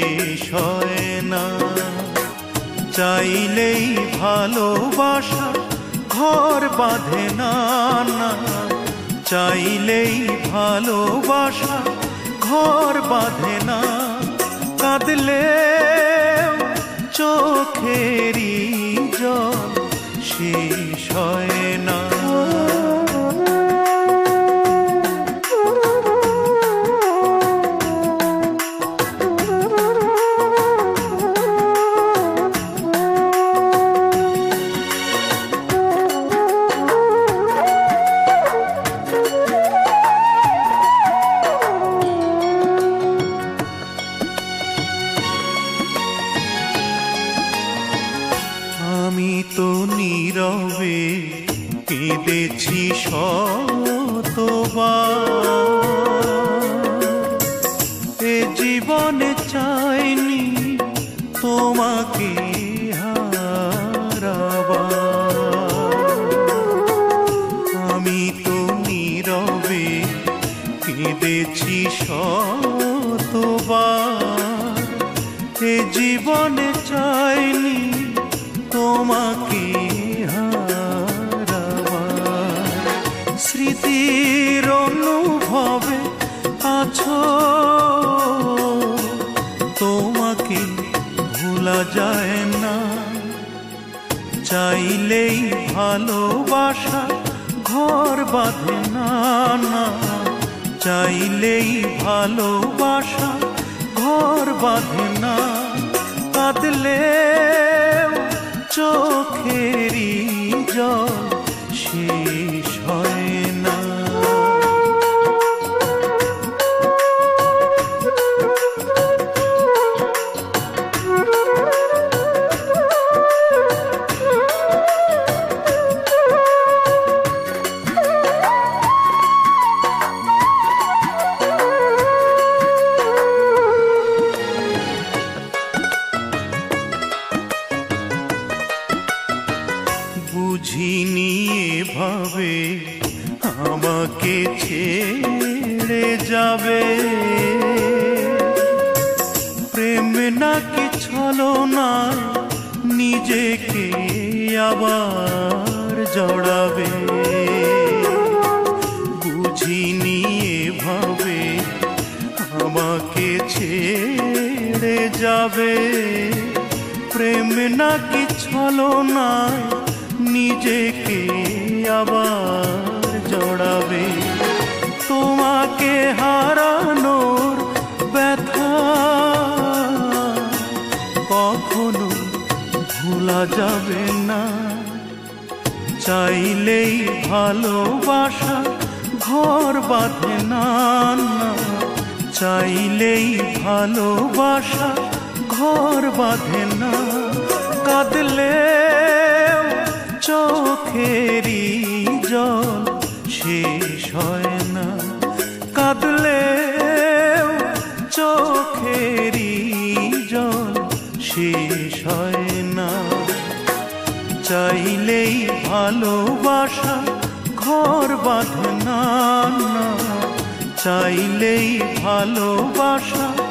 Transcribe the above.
শেষ হয় না। চাইলেই ভালোবাসা ঘর বাঁধে না না। চাইলেই ভালোবাসা ঘর বাঁধে না। কাঁদলে চোখেরই জল শেষ হয় আমি তো নীরবে কেঁদেছি শতবার। এ জীবনে চাইনি তোমাকে আমি তো নীরবে কেঁদেছি শতবার। এ জীবনে চাইনি তোমাকে হারাবার? স্মৃতির অনুভবে আছো, তোমাকে ভোলা যায় না। চাইলেই ভালোবাসা ঘর বাঁধে না না। ভালোবাসা ঘর বাঁধে না। কাঁদলে চোখেরই জল আমাকে ছেড়ে যাবে। প্রেম নাকি ছলো না নিজেকে আবার জড়াবে। বুঝিনি ভাবে, আমাকে ছেড়ে যাবে। প্রেম নাকি ছলো না নিজেকে আবার জড়াবে তোমাকে হারানোর ব্যথা কখনো ভোলা যাবে না। চাইলেই ভালোবাসা ঘর বাঁধে না চাইলেই ভালোবাসা ঘর বাঁধে না। কাঁদলে চোখেরই জল শেষ হয় না। কাঁদলে চোখেরই জল শেষ হয় না। চাইলেই ভালোবাসা ঘর বাঁধে না। চাইলেই ভালোবাসা